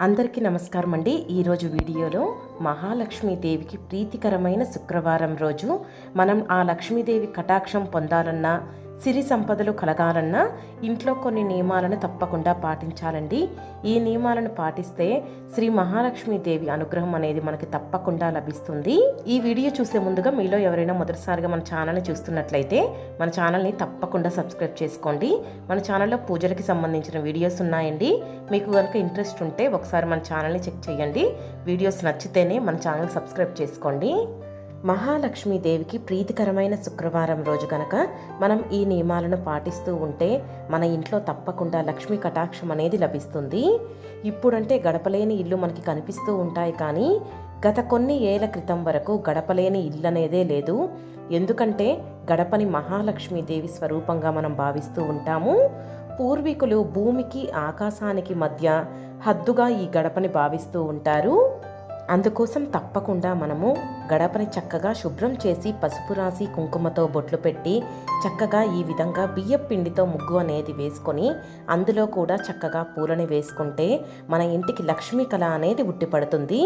అందరికీ నమస్కారం అండి. ఈరోజు వీడియోలో మహాలక్ష్మీదేవికి ప్రీతికరమైన శుక్రవారం రోజు. మనం ఆ లక్ష్మీదేవి కటాక్షం పొందాలన్నా సిరి సంపదలు కలగాలన్నా ఇంట్లో కొన్ని నియమాలను తప్పకుండా పాటించాలండి. ఈ నియమాలను పాటిస్తే శ్రీ మహాలక్ష్మీదేవి అనుగ్రహం అనేది మనకి తప్పకుండా లభిస్తుంది. ఈ వీడియో చూసే ముందుగా మీలో ఎవరైనా మొదటిసారిగా మన ఛానల్ని చూస్తున్నట్లయితే మన ఛానల్ని తప్పకుండా సబ్స్క్రైబ్ చేసుకోండి. మన ఛానల్లో పూజలకి సంబంధించిన వీడియోస్ ఉన్నాయండి. మీకు కనుక ఇంట్రెస్ట్ ఉంటే ఒకసారి మన ఛానల్ని చెక్ చేయండి. వీడియోస్ నచ్చితేనే మన ఛానల్ సబ్స్క్రైబ్ చేసుకోండి. మహాలక్ష్మీదేవికి ప్రీతికరమైన శుక్రవారం రోజు కనుక మనం ఈ నియమాలను పాటిస్తూ ఉంటే మన ఇంట్లో తప్పకుండా లక్ష్మీ కటాక్షం అనేది లభిస్తుంది. ఇప్పుడంటే గడపలేని ఇల్లు మనకి కనిపిస్తూ ఉంటాయి కానీ గత కొన్ని ఏళ్ళ క్రితం వరకు గడపలేని ఇల్లు అనేదే లేదు. ఎందుకంటే గడపని మహాలక్ష్మీదేవి స్వరూపంగా మనం భావిస్తూ ఉంటాము. పూర్వీకులు భూమికి ఆకాశానికి మధ్య హద్దుగా ఈ గడపని భావిస్తూ ఉంటారు. అందుకోసం తప్పకుండా మనము గడపని చక్కగా శుభ్రం చేసి పసుపు రాసి కుంకుమతో బొట్లు పెట్టి చక్కగా ఈ విధంగా బియ్యం పిండితో ముగ్గు అనేది వేసుకొని అందులో కూడా చక్కగా పూలని వేసుకుంటే మన ఇంటికి లక్ష్మీ కళ అనేది ఉట్టిపడుతుంది.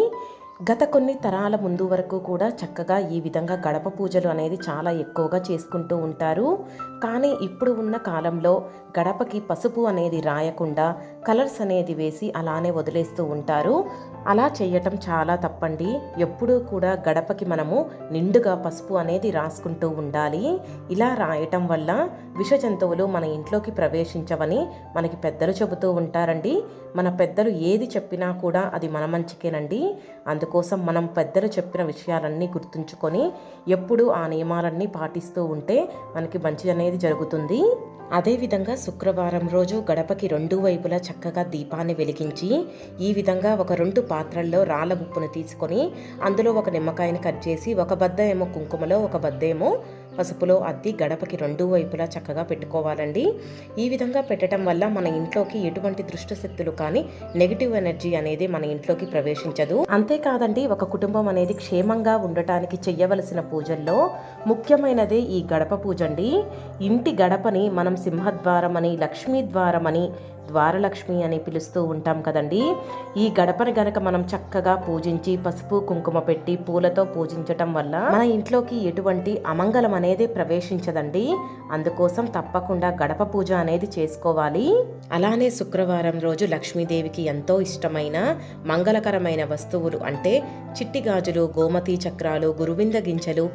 గత కొన్ని తరాల ముందు వరకు కూడా చక్కగా ఈ విధంగా గడప పూజలు అనేది చాలా ఎక్కువగా చేసుకుంటూ ఉంటారు. కానీ ఇప్పుడు ఉన్న కాలంలో గడపకి పసుపు అనేది రాయకుండా కలర్స్ అనేది వేసి అలానే వదిలేస్తూ ఉంటారు. అలా చేయటం చాలా తప్పండి. ఎప్పుడూ కూడా గడపకి మనము నిండుగా పసుపు అనేది రాసుకుంటూ ఉండాలి. ఇలా రాయటం వల్ల విష జంతువులు మన ఇంట్లోకి ప్రవేశించవని మనకి పెద్దలు చెబుతూ ఉంటారండి. మన పెద్దలు ఏది చెప్పినా కూడా అది మన మంచికేనండి. అందుకోసం మనం పెద్దలు చెప్పిన విషయాలన్నీ గుర్తుంచుకొని ఎప్పుడూ ఆ నియమాలన్నీ పాటిస్తూ ఉంటే మనకి మంచి అనేది జరుగుతుంది. అదేవిధంగా శుక్రవారం రోజు గడపకి రెండు వైపులా చక్కగా దీపాన్ని వెలిగించి ఈ విధంగా ఒక రెండు పాత్రల్లో రాళ్ళ ఉప్పును తీసుకొని అందులో ఒక నిమ్మకాయని కట్ చేసి ఒక బద్ద ఏమో కుంకుమలో ఒక బద్ద ఏమో పసుపులో అద్ది గడపకి రెండు వైపులా చక్కగా పెట్టుకోవాలండి. ఈ విధంగా పెట్టడం వల్ల మన ఇంట్లోకి ఎటువంటి దృష్ట శక్తులు కానీ నెగిటివ్ ఎనర్జీ అనేది మన ఇంట్లోకి ప్రవేశించదు. అంతేకాదండి ఒక కుటుంబం అనేది క్షేమంగా ఉండటానికి చెయ్యవలసిన పూజల్లో ముఖ్యమైనదే ఈ గడప పూజ అండి. ఇంటి గడపని మనం సింహద్వారం అని లక్ష్మీ ద్వారం అని ద్వారలక్ష్మి అని పిలుస్తూ ఉంటాం కదండి. ఈ గడపని గనక మనం చక్కగా పూజించి పసుపు కుంకుమ పెట్టి పూలతో పూజించటం వల్ల మన ఇంట్లోకి ఎటువంటి అమంగళం అనేది ప్రవేశించదండి. అందుకోసం తప్పకుండా గడప పూజ అనేది చేసుకోవాలి. అలానే శుక్రవారం రోజు లక్ష్మీదేవికి ఎంతో ఇష్టమైన మంగళకరమైన వస్తువులు అంటే చిట్టి గాజులు గోమతి చక్రాలు గురువింద గింజలు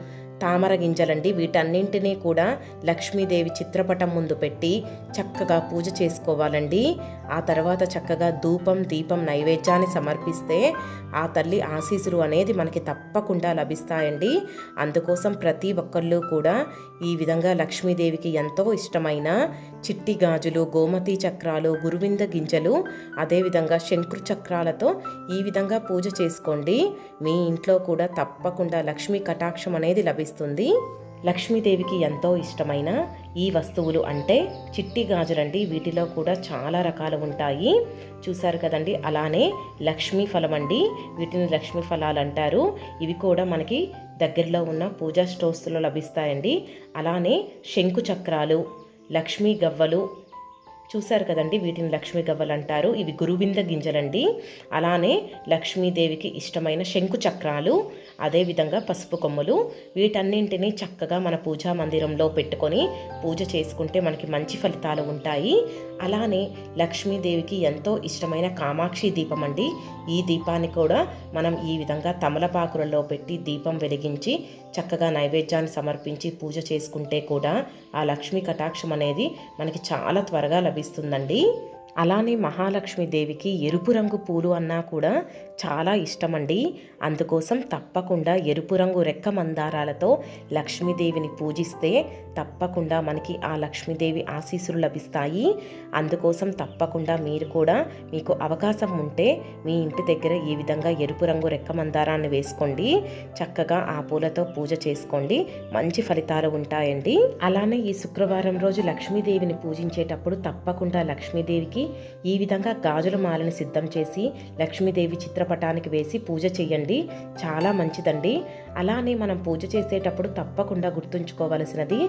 తామర గింజలండి. వీటన్నింటినీ కూడా లక్ష్మీదేవి చిత్రపటం ముందు పెట్టి చక్కగా పూజ చేసుకోవాలండి. ఆ తర్వాత చక్కగా ధూపం దీపం నైవేద్యాన్ని సమర్పిస్తే ఆ తల్లి ఆశీసులు అనేది మనకి తప్పకుండా లభిస్తాయండి. అందుకోసం ప్రతి ఒక్కళ్ళు కూడా ఈ విధంగా లక్ష్మీదేవికి ఎంతో ఇష్టమైన చిట్టి గాజులు గోమతి చక్రాలు గురువింద గింజలు అదేవిధంగా శంకు చక్రాలతో ఈ విధంగా పూజ చేసుకోండి. మీ ఇంట్లో కూడా తప్పకుండా లక్ష్మీ కటాక్షం అనేది లభిస్తుంది లక్ష్మీదేవికి ఎంతో ఇష్టమైన ఈ వస్తువులు అంటే చిట్టి గాజులండి. వీటిలో కూడా చాలా రకాలు ఉంటాయి. చూసారు కదండి? అలానే లక్ష్మీ ఫలం అండి వీటిని లక్ష్మీ ఫలాలు అంటారు. ఇవి కూడా మనకి దగ్గరలో ఉన్న పూజా స్టోర్స్లో లభిస్తాయండి. అలానే శంకు చక్రాలు లక్ష్మీ గవ్వలు చూశారు కదండి వీటిని లక్ష్మీ గవ్వలు అంటారు. ఇవి గురువింద గింజలండి. అలానే లక్ష్మీదేవికి ఇష్టమైన శంకు చక్రాలు అదేవిధంగా పసుపు కొమ్ములు. వీటన్నింటినీ చక్కగా మన పూజా మందిరంలో పెట్టుకొని పూజ చేసుకుంటే మనకి మంచి ఫలితాలు ఉంటాయి. అలానే లక్ష్మీదేవికి ఎంతో ఇష్టమైన కామాక్షి దీపం అండి ఈ దీపాన్ని కూడా మనం ఈ విధంగా తమలపాకులలో పెట్టి దీపం వెలిగించి చక్కగా నైవేద్యాన్ని సమర్పించి పూజ చేసుకుంటే కూడా ఆ లక్ష్మీ కటాక్షం అనేది మనకి చాలా త్వరగా లభిస్తుందండి. అలానే మహాలక్ష్మీదేవికి ఎరుపు రంగు పూలు అన్నా కూడా చాలా ఇష్టమండి. అందుకోసం తప్పకుండా ఎరుపు రంగు రెక్క మందారాలతో లక్ష్మీదేవిని పూజిస్తే తప్పకుండా మనకి ఆ లక్ష్మీదేవి ఆశీస్సులు లభిస్తాయి. అందుకోసం తప్పకుండా మీరు కూడా మీకు అవకాశం ఉంటే మీ ఇంటి దగ్గర ఈ విధంగా ఎరుపు రంగు రెక్క మందారాన్ని వేసుకోండి. చక్కగా ఆ పూలతో పూజ చేసుకోండి. మంచి ఫలితాలు ఉంటాయండి. అలానే ఈ శుక్రవారం రోజు లక్ష్మీదేవిని పూజించేటప్పుడు తప్పకుండా లక్ష్మీదేవికి ఈ విధంగా గాజుల మాలను సిద్ధం చేసి లక్ష్మీదేవి చిత్రపటానికి వేసి పూజ చేయండి చాలా మంచిదండి. అలానే మనం పూజ చేసేటప్పుడు తప్పకుండా గుర్తుంచుకోవలసినది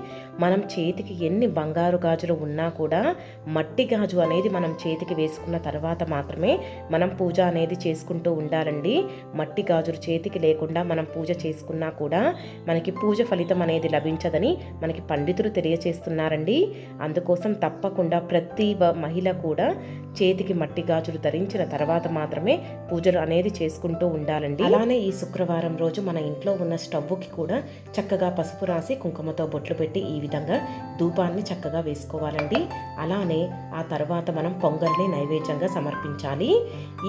మనం చేతికి ఎన్ని బంగారు గాజులు ఉన్నా కూడా మట్టి గాజు అనేది మనం చేతికి వేసుకున్న తర్వాత మాత్రమే మనం పూజ అనేది చేసుకుంటూ ఉండాలండి. మట్టి గాజులు చేతికి లేకుండా మనం పూజ చేసుకున్నా కూడా మనకి పూజ ఫలితం అనేది లభించదని మనకి పండితులు తెలియచేస్తున్నారండి. అందుకోసం తప్పకుండా ప్రతి మహిళ కూడా చేతికి మట్టి గాజులు ధరించిన తర్వాత మాత్రమే పూజలు అనేది చేసుకుంటూ ఉండాలండి. అలానే ఈ శుక్రవారం రోజు మన ఇంట్లో ఉన్న స్టవ్కి కూడా చక్కగా పసుపు రాసి కుంకుమతో బొట్లు పెట్టి ఈ విధంగా ధూపాన్ని చక్కగా వేసుకోవాలండి. అలానే ఆ తర్వాత మనం పొంగల్ని నైవేద్యంగా సమర్పించాలి.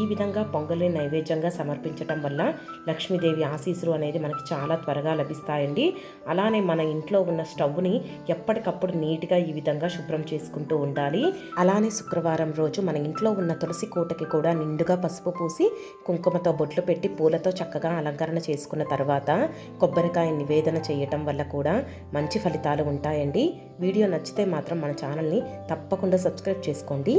ఈ విధంగా పొంగల్ని నైవేద్యంగా సమర్పించటం వల్ల లక్ష్మీదేవి ఆశీస్సులు అనేది మనకి చాలా త్వరగా లభిస్తాయండి. అలానే మన ఇంట్లో ఉన్న స్టవ్ని ఎప్పటికప్పుడు నీట్గా ఈ విధంగా శుభ్రం చేసుకుంటూ ఉండాలి. అలానే శుక్రవారం రోజు మన ఇంట్లో ఉన్న తులసి కోటకి కూడా నిండుగా పసుపు పూసి కుంకుమతో బొట్లు పెట్టి పూలతో చక్కగా అలంకరణ చేసుకున్న తర్వాత కొబ్బరికాయ నివేదన చేయటం వల్ల కూడా మంచి ఫలితాలు ఉంటాయండి. వీడియో నచ్చితే మాత్రం మన ఛానల్ని తప్పకుండా సబ్స్క్రైబ్ చేసుకోండి.